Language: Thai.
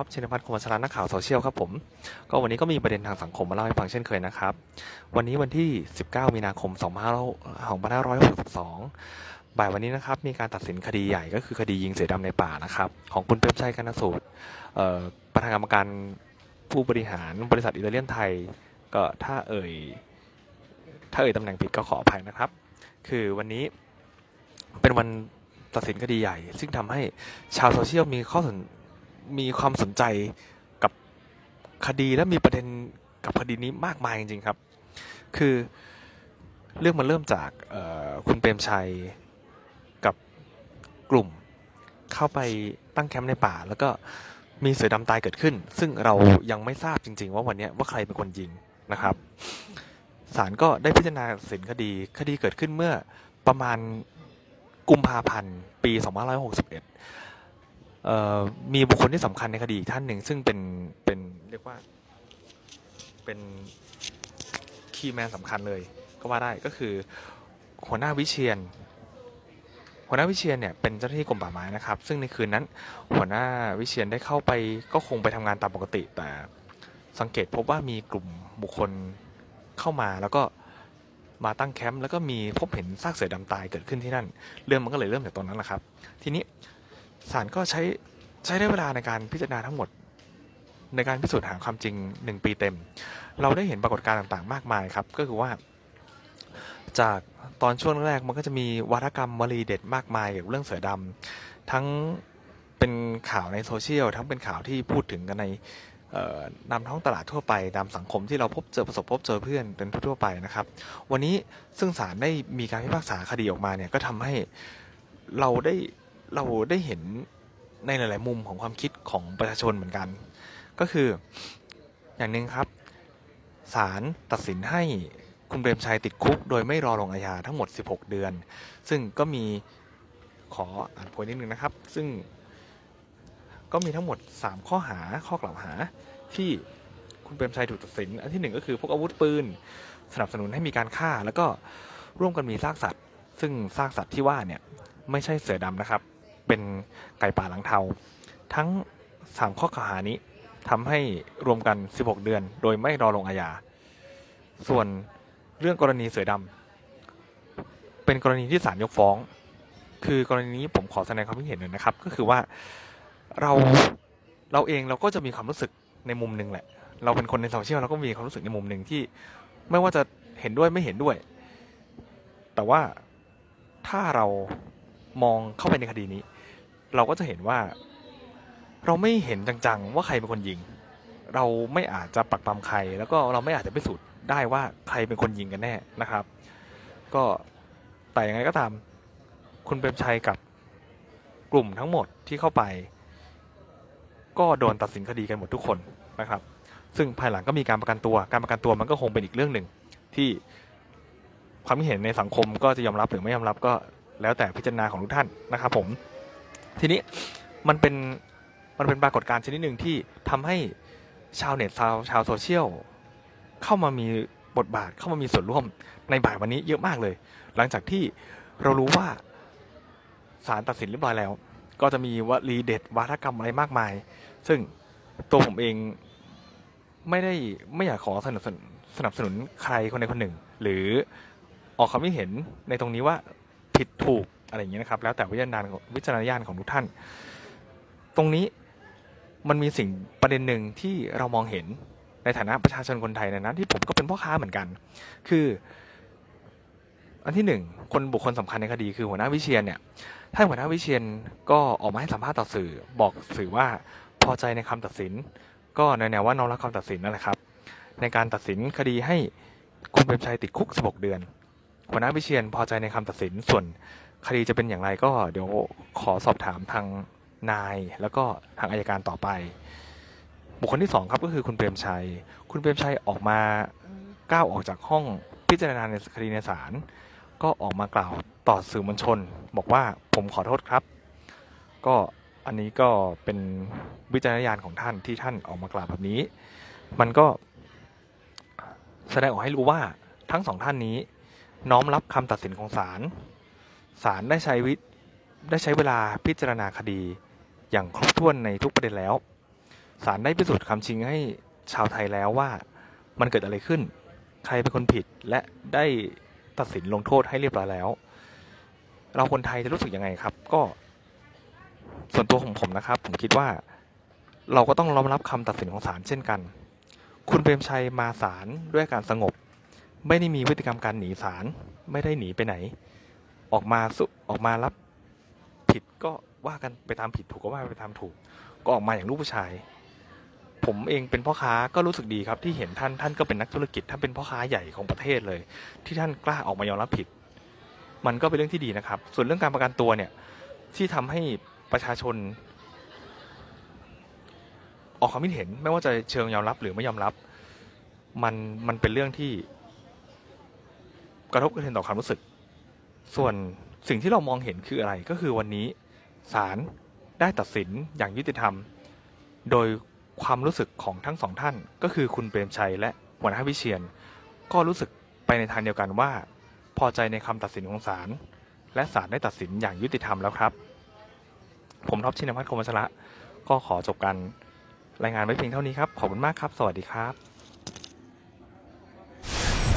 ท็อปชินพัฒน์คมวัชรนักข่าวโซเชียลครับผม ก็วันนี้ก็มีประเด็นทางสังคมมาเล่าให้ฟังเช่นเคยนะครับ วันนี้วันที่ 19 มีนาคม 2562 บ่ายวันนี้นะครับ มีการตัดสินคดีใหญ่ก็คือคดียิงเสือดำในป่านะครับ ของคุณเปรมชัยกนสูตรประธานกรรมการผู้บริหารบริษัทอิตาเลียนไทย ก็ถ้าเอ่ย ถ้าเอ่ยตำแหน่งผิดก็ขออภัยนะครับ คือวันนี้เป็นวันตัดสินคดีใหญ่ ซึ่งทำให้ชาวโซเชียลมีข้อสน มีความสนใจกับคดีและมีประเด็นกับคดีนี้มากมายจริงๆครับ คือเรื่องมันเริ่มจากคุณเปรมชัยกับกลุ่มเข้าไปตั้งแคมป์ในป่า แล้วก็มีเสือดำตายเกิดขึ้น ซึ่งเรายังไม่ทราบจริง ๆ ว่าวันนี้ว่าใครเป็นคนยิงนะครับศาลก็ได้พิจารณาสินคดีคดีเกิดขึ้นเมื่อประมาณกุมภาพันธ์ปี 2561 มีบุคคลที่สำคัญในคดีท่านหนึ่ง ซึ่งเป็นเป็นเรียกว่าเป็นคีย์แมนสำคัญเลยก็ว่าได้ก็คือหัวหน้าวิเชียนหัวหน้าวิเชียนเนี่ยเป็นเจ้าหน้าที่กรมป่าไม้นะครับ ซึ่งในคืนนั้นหัวหน้าวิเชียนได้เข้าไปก็คงไปทำงานตามปกติ แต่สังเกตพบว่ามีกลุ่มบุคคลเข้ามาแล้วก็มาตั้งแคมป์แล้วก็มีพบเห็นซากเสือดำตายเกิดขึ้นที่นั่น เรื่องมันก็เลยเริ่มจากตรงนั้นแหละครับ ทีนี้ ศาลก็ใช้ใช้ได้เวลาในการพิจารณาทั้งหมด ในการพิสูจน์หาความจริงหนึ่งปีเต็ม เราได้เห็นปรากฏการณ์ต่างๆ มากมายครับ ก็คือว่า จากตอนช่วงแรกมันก็จะมีวาทกรรมวลีเด็ดมากมายเกี่ยวกับเรื่องเสือดำทั้งเป็นข่าวในโซเชียลทั้งเป็นข่าวที่พูดถึงกันในนำท้องตลาดทั่วไปตามสังคมที่เราพบเจอประสบพบเจอเพื่อนเป็นทั่วไปนะครับ วันนี้ซึ่งศาลได้มีการพิพากษาคดีออกมาเนี่ยก็ทำให้เราได้ เราได้เห็นในหลาย ๆ มุมของความคิดของประชาชนเหมือนกัน ก็คืออย่างหนึ่งครับศาลตัดสินให้คุณเปรมชัยติดคุก โดยไม่รอลงอาญาทั้งหมด 16 เดือน ซึ่งก็มีขออ่านโพยนิดนึงนะครับ ซึ่งก็มีทั้งหมด 3 ข้อหาข้อกล่าวหาที่คุณเปรมชัยถูกตัดสิน อันที่หนึ่งก็คือพกอาวุธปืน สนับสนุนให้มีการฆ่า แล้วก็ร่วมกันมีซากสัตว์ ซึ่งซากสัตว์ที่ว่าเนี่ยไม่ใช่เสือดำนะครับ เป็นไก่ป่าหลังเทา ทั้ง 3 ข้อกล่าวหานี้ทำให้รวมกัน 16 เดือน โดยไม่รอลงอาญา ส่วนเรื่องกรณีเสือดำเป็นกรณีที่ศาลยกฟ้อง คือกรณีนี้ผมขอแสดงความคิดเห็นหน่อยนะครับ ก็คือว่าเราเราเองเราก็จะมีความรู้สึกในมุมหนึ่งแหละ เราเป็นคนในโซเชียลเราก็มีความรู้สึกในมุมหนึ่งที่ไม่ว่าจะเห็นด้วยไม่เห็นด้วย แต่ว่าถ้าเรา มองเข้าไปในคดีนี้ เราก็จะเห็นว่า เราไม่เห็นจังๆว่าใครเป็นคนยิง เราไม่อาจจะปักปำใคร แล้วก็เราไม่อาจจะพิสูจน์ได้ว่าใครเป็นคนยิงกันแน่นะครับ ก็แต่ยังไงก็ตาม คุณเปรมชัยกับกลุ่มทั้งหมดที่เข้าไป ก็โดนตัดสินคดีกันหมดทุกคนนะครับ ซึ่งภายหลังก็มีการประกันตัว การประกันตัวมันก็คงเป็นอีกเรื่องหนึ่งที่ความคิดเห็นในสังคมก็จะยอมรับหรือไม่ยอมรับก็ แล้วแต่พิจารณาของทุกท่านนะครับผมทีนี้มันเป็นมันเป็นปรากฏการณ์ชนิดหนึ่งที่ทำให้ชาวเน็ตชาวชาวโซเชียลเข้ามามีบทบาทเข้ามามีส่วนร่วมในบ่ายวันนี้เยอะมากเลย หลังจากที่เรารู้ว่าศาลตัดสินเรียบร้อยแล้ว ก็จะมีวลีเด็ดวาทกรรมอะไรมากมาย ซึ่งตัวผมเองไม่ได้ไม่อยากขอสนับสนุนสนับสนุนใครคนใดคนหนึ่ง หรือออกความคิดเห็นในตรงนี้ว่า ผิดถูกอะไรอย่างเงี้ยนะครับ แล้วแต่วิจารณญาณของวิจารณญาณของทุกท่าน ตรงนี้มันมีสิ่งประเด็นหนึ่งที่เรามองเห็นในฐานะประชาชนคนไทยในนั้นที่ผมก็เป็นพ่อค้าเหมือนกัน คือ อันที่หนึ่งคนบุคคลสำคัญในคดีคือหัวหน้าวิเชียนเนี่ยท่านหัวหน้าวิเชียนก็ออกมาให้สัมภาษณ์ต่อสื่อ บอกสื่อว่าพอใจในคำตัดสิน ก็ในแนวว่าน้องรับคำตัดสินนั่นแหละครับ ในการตัดสินคดีให้คุณเปรมชัยติดคุก 16 เดือน หัวหน้าวิเชียนพอใจในคำตัดสินส่วนคดีจะเป็นอย่างไรก็เดี๋ยวขอสอบถามทางนาย แล้วก็ทางอายการต่อไป บุคคลที่สองครับก็คือคุณเปรมชัย คุณเปรมชัยออกมาก้าวออกจากห้องพิจารณาในคดีในศาลก็ออกมากล่าวต่อสื่อมวลชน บอกว่าผมขอโทษครับ ก็อันนี้ก็เป็นวิจารณญาณของท่านที่ท่านออกมากล่าวแบบนี้ มันก็แสดงออกให้รู้ว่าทั้งสองท่านนี้ น้อมรับคำตัดสินของศาล ศาลได้ใช้วิได้ใช้เวลาพิจารณาคดี อย่างครบถ้วนในทุกประเด็นแล้ว ศาลได้พิสูจน์คำชิงให้ชาวไทยแล้วว่ามันเกิดอะไรขึ้น ใครเป็นคนผิดและได้ตัดสินลงโทษให้เรียบร้อยแล้ว เราคนไทยจะรู้สึกยังไงครับ ก็ส่วนตัวของผมนะครับ ผมคิดว่าเราก็ต้องรอมรับคำตัดสินของศาลเช่นกัน คุณเปรมชัยมาศาลด้วยการสงบ ไม่ได้มีพฤติกรรมการหนีศาลไม่ได้หนีไปไหน ออกมาสุออกมารับผิดก็ว่ากันไปตามผิดถูกก็ว่าไปตามถูก ก็ออกมาอย่างลูกผู้ชาย ผมเองเป็นพ่อค้าก็รู้สึกดีครับ ที่เห็นท่านท่านก็เป็นนักธุรกิจท่านเป็นพ่อค้าใหญ่ของประเทศเลย ที่ท่านกล้าออกมายอมรับผิด มันก็เป็นเรื่องที่ดีนะครับ ส่วนเรื่องการประกันตัวเนี่ยที่ทำให้ประชาชน ออกความคิดเห็น ไม่ว่าจะเชิงยอมรับหรือไม่ยอมรับ มันมันเป็นเรื่องที่ กระทบกระเทือนต่อความรู้สึก ส่วนสิ่งที่เรามองเห็นคืออะไรก็คือวันนี้ศาลได้ตัดสินอย่างยุติธรรม โดยความรู้สึกของทั้งสองท่าน ก็คือคุณเปรมชัยและหัวหน้าวิเชียน ก็รู้สึกไปในทางเดียวกันว่า พอใจในคำตัดสินของศาลและศาลได้ตัดสินอย่างยุติธรรมแล้วครับ ผมท็อปชินพัฒน์คมวัชระก็ขอจบการรายงานไว้เพียงเท่านี้ครับ ขอบคุณมากครับ สวัสดีครับ